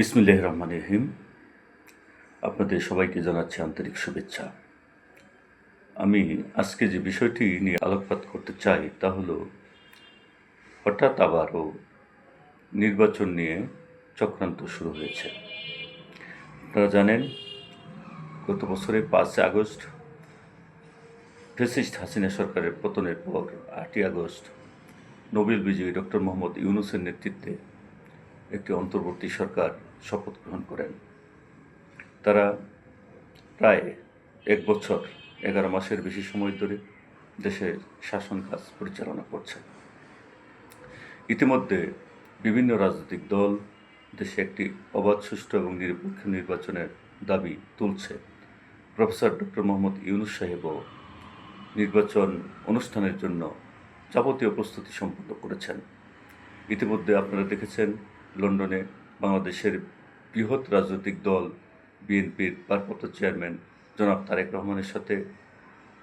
বিসমিল্লাহ রহমান রহিম। আপনাদের সবাইকে জানাচ্ছি আন্তরিক শুভেচ্ছা। আমি আজকে যে বিষয়টি নিয়ে আলোকপাত করতে চাই তা হল, হঠাৎ আবারও নির্বাচন নিয়ে চক্রান্ত শুরু হয়েছে। আপনারা জানেন, গত বছরের পাঁচই আগস্ট ফেসিস্ট হাসিনা সরকারের পতনের পর আটই আগস্ট নোবেল বিজয়ী ডক্টর মোহাম্মদ ইউনুসের নেতৃত্বে একটি অন্তর্বর্তী সরকার শপথ গ্রহণ করেন। তারা প্রায় এক বছর এগারো মাসের বেশি সময় ধরে দেশে শাসন কাজ পরিচালনা করছে ইতিমধ্যে বিভিন্ন রাজনৈতিক দল দেশে একটি অবাধ, সুষ্ঠু এবং নিরপেক্ষ নির্বাচনের দাবি তুলছে। প্রফেসর ডক্টর মোহাম্মদ ইউনুস সাহেবও নির্বাচন অনুষ্ঠানের জন্য যাবতীয় প্রস্তুতি সম্পন্ন করেছেন। ইতিমধ্যে আপনারা দেখেছেন লন্ডনে বাংলাদেশের বৃহৎ রাজনৈতিক দল, বিএনপির ভারপ্রাপ্ত চেয়ারম্যান জনাব তারেক রহমানের সাথে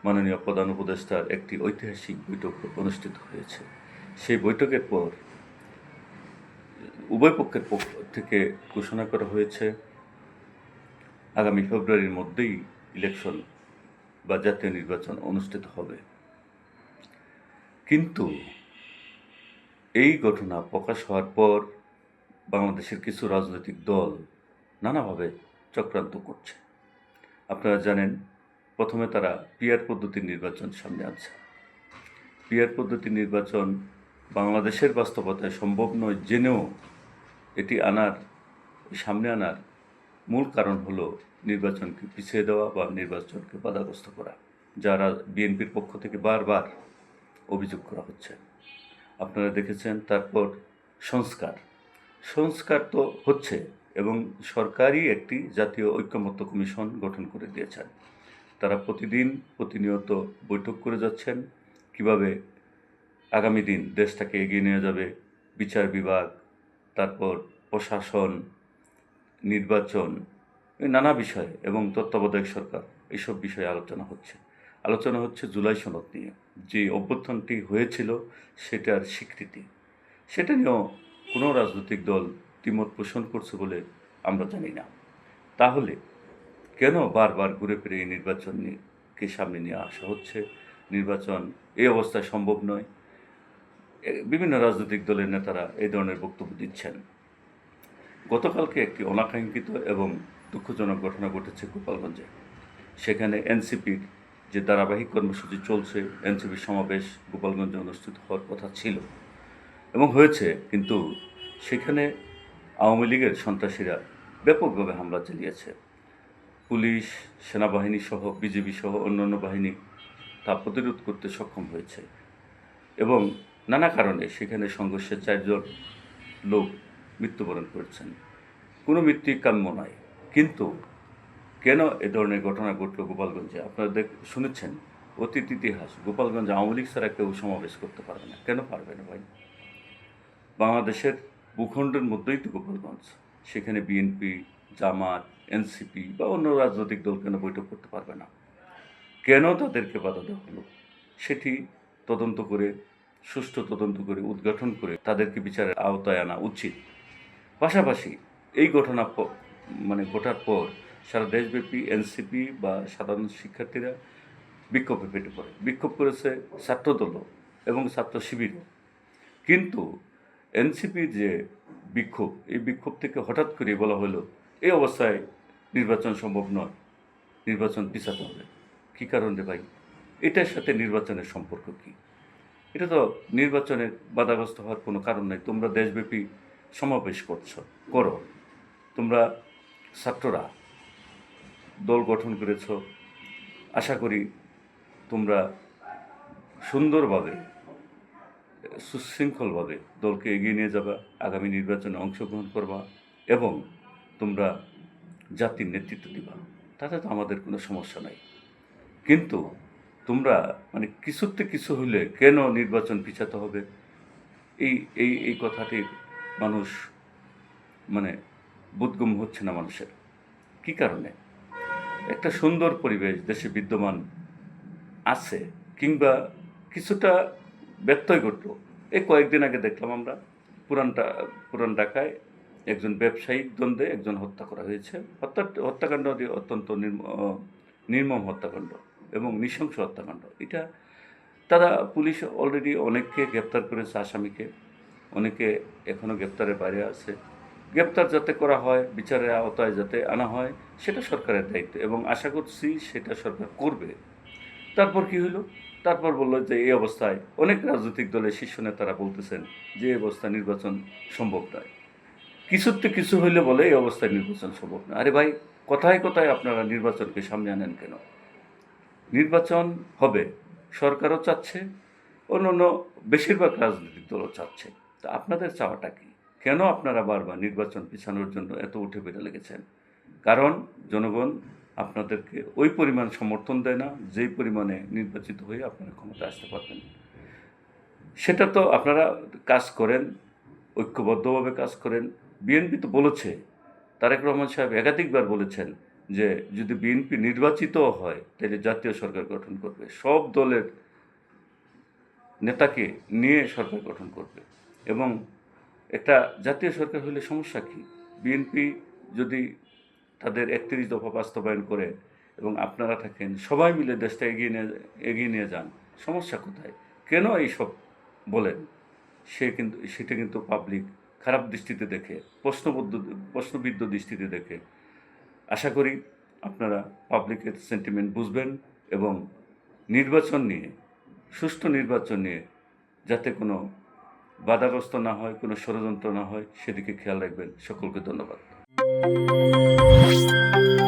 মাননীয় প্রধান উপদেষ্টার একটি ঐতিহাসিক বৈঠক অনুষ্ঠিত হয়েছে। সেই বৈঠকের পর উভয় পক্ষের পক্ষ থেকে ঘোষণা করা হয়েছে, আগামী ফেব্রুয়ারির মধ্যেই ইলেকশন বা জাতীয় নির্বাচন অনুষ্ঠিত হবে। কিন্তু এই ঘটনা প্রকাশ হওয়ার পর বাংলাদেশের কিছু রাজনৈতিক দল নানাভাবে চক্রান্ত করছে। আপনারা জানেন, প্রথমে তারা পিয়ার পদ্ধতির নির্বাচন সামনে আনছে। পিয়ার পদ্ধতির নির্বাচন বাংলাদেশের বাস্তবতায় সম্ভব নয় জেনেও এটি আনার, সামনে আনার মূল কারণ হলো নির্বাচনকে পিছিয়ে দেওয়া বা নির্বাচনকে বাধাগ্রস্ত করা যারা বিএনপির পক্ষ থেকে বারবার অভিযোগ করা হচ্ছে। আপনারা দেখেছেন তারপর সংস্কার। সংস্কার তো হচ্ছে এবং সরকারই একটি জাতীয় ঐক্যমত্য কমিশন গঠন করে দিয়েছেন। তারা প্রতিদিন প্রতিনিয়ত বৈঠক করে যাচ্ছেন, কীভাবে আগামী দিন দেশটাকে এগিয়ে নিয়ে যাবে, বিচার বিভাগ, তারপর প্রশাসন, নির্বাচন নানা বিষয়ে এবং তত্ত্বাবধায়ক সরকার, এইসব বিষয়ে আলোচনা হচ্ছে। আলোচনা হচ্ছে জুলাই সনদ নিয়ে। যে অভ্যুত্থানটি হয়েছিল, সেটার স্বীকৃতি। সেটা নিয়েও কোনো রাজনৈতিক দল দ্বিমত পোষণ করছে বলে আমরা জানি না। তাহলে কেন বারবার ঘুরে ফিরে এই নির্বাচনকে সামনে নিয়ে আসা হচ্ছে? নির্বাচন এই অবস্থায় সম্ভব নয়। বিভিন্ন রাজনৈতিক দলের নেতারা এই ধরনের বক্তব্য দিচ্ছেন। গতকালকে একটি অনাকাঙ্ক্ষিত এবং দুঃখজনক ঘটনা ঘটেছে গোপালগঞ্জে। সেখানে এনসিপির যে ধারাবাহিক কর্মসূচি চলছে, এনসিপির সমাবেশ গোপালগঞ্জে অনুষ্ঠিত হওয়ার কথা ছিল। এবং হয়েছে, কিন্তু সেখানে আওয়ামী লীগের সন্ত্রাসীরা ব্যাপকভাবে হামলা চালিয়েছে। পুলিশ, সেনাবাহিনী সহ বিজেপি সহ অন্যান্য বাহিনী তা প্রতিরোধ করতে সক্ষম হয়েছে এবং নানা কারণে সেখানে সংঘর্ষে চারজন লোক মৃত্যুবরণ করেছেন। কোনো মৃত্যুই কাম্য নয়। কিন্তু কেন এ ধরনের ঘটনা ঘটল গোপালগঞ্জে? আপনারা দেখ, শুনেছেন অতীত ইতিহাস। গোপালগঞ্জ আওয়ামী লীগ ছাড়া কেউ সমাবেশ করতে পারবে না। কেন পারবে না ভাই? বাংলাদেশের ভূখণ্ডের মধ্যেই তো গোপালগঞ্জ। সেখানে বিএনপি জামাত এনসিপি বা অন্য রাজনৈতিক দল কেন বৈঠক করতে পারবে না? কেন তাদেরকে বাধা দেওয়া হলো? সেটি তদন্ত করে, সুষ্ঠু তদন্ত করে, উদ্ঘাটন করে তাদেরকে বিচারের আওতায় আনা উচিত। পাশাপাশি এই ঘটনা মানে ঘটার পর সারা দেশব্যাপী এনসিপি বা সাধারণ শিক্ষার্থীরা বিক্ষোভে ফেটে পড়ে। বিক্ষোভ করেছে ছাত্রদলও এবং ছাত্র শিবিরও কিন্তু এনসিপির যে বিক্ষোভ, এই বিক্ষোভ থেকে হঠাৎ করে বলা হলো, এই অবস্থায় নির্বাচন সম্ভব নয়, নির্বাচন পিছাতে হবে। কী কারণে ভাই? এটার সাথে নির্বাচনের সম্পর্ক কী? এটা তো নির্বাচনের বাধাগ্রস্ত হওয়ার কোনো কারণ নেই। তোমরা দেশব্যাপী সমাবেশ করছ, করো। তোমরা ছাত্ররা দল গঠন করেছ। আশা করি তোমরা সুন্দরভাবে সুশৃঙ্খলভাবে দলকে এগিয়ে নিয়ে যাবা, আগামী নির্বাচনে অংশগ্রহণ করবা এবং তোমরা জাতির নেতৃত্ব দিবা। তাতে তো আমাদের কোনো সমস্যা নাই। কিন্তু তোমরা মানে কিছুতে কিছু হইলে কেন নির্বাচন পিছাতে হবে? এই এই এই কথাটির মানুষ মানে বোধগম হচ্ছে না মানুষের। কি কারণে? একটা সুন্দর পরিবেশ দেশে বিদ্যমান আছে কিংবা কিছুটা ব্যত্যয় ঘটলো। এই কয়েকদিন আগে দেখলাম আমরা, পুরানটা, পুরান ঢাকায় একজন ব্যবসায়িক দ্বন্দ্বে একজন হত্যা করা হয়েছে। হত্যা হত্যাকাণ্ডটি অত্যন্ত নির্ম- নির্মম হত্যাকাণ্ড এবং নৃশংস হত্যাকাণ্ড। এটা, তারা পুলিশ অলরেডি অনেককে গ্রেপ্তার করেছে আসামিকে। অনেকে এখনও গ্রেপ্তারের বাইরে আছে। গ্রেপ্তার যাতে করা হয়, বিচারের আওতায় যাতে আনা হয়, সেটা সরকারের দায়িত্ব এবং আশা করছি সেটা সরকার করবে। তারপর কি হলো? তারপর বলল যে, এই অবস্থায় অনেক রাজনৈতিক দলের শীর্ষ নেতারা বলতেছেন যে, এই অবস্থা নির্বাচন সম্ভব নয়। কিছুতে কিছু হইলে বলে এই অবস্থায় নির্বাচন সম্ভব নয়। আরে ভাই, কথায় কথায় আপনারা নির্বাচনকে সামনে আনেন কেন? নির্বাচন হবে, সরকারও চাচ্ছে অন্যান্য বেশিরভাগ রাজনৈতিক দলও চাচ্ছে। তা আপনাদের চাওয়াটা কি? কেন আপনারা বারবার নির্বাচন পিছানোর জন্য এত উঠে বেড়ে লেগেছেন? কারণ জনগণ আপনাদেরকে ওই পরিমাণ সমর্থন দেয় না, যেই পরিমাণে নির্বাচিত হয়ে আপনারা ক্ষমতা আসতে পারবেন। সেটা তো আপনারা কাজ করেন, ঐক্যবদ্ধভাবে কাজ করেন। বিএনপি তো বলেছে, তারেক রহমান সাহেব একাধিকবার বলেছেন যে যদি বিএনপি নির্বাচিত হয়, তাহলে জাতীয় সরকার গঠন করবে। সব দলের নেতাকে নিয়ে সরকার গঠন করবে। এবং একটা জাতীয় সরকার হলে সমস্যা কী? বিএনপি যদি তাদের একত্রিশ দফা বাস্তবায়ন করে এবং আপনারা থাকেন, সবাই মিলে দেশটা এগিয়ে নিয়ে এগিয়ে নিয়ে যান। সমস্যা কোথায়? কেন এইসব বলেন? সে কিন্তু, সেটা কিন্তু পাবলিক খারাপ দৃষ্টিতে দেখে, প্রশ্নবদ্ধ, প্রশ্নবিদ্ধ দৃষ্টিতে দেখে। আশা করি আপনারা পাবলিকের সেন্টিমেন্ট বুঝবেন এবং নির্বাচন নিয়ে, সুষ্ঠু নির্বাচন নিয়ে যাতে কোনো বাধাগ্রস্ত না হয়, কোনো ষড়যন্ত্র না হয়, সেদিকে খেয়াল রাখবেন। সকলকে ধন্যবাদ। Música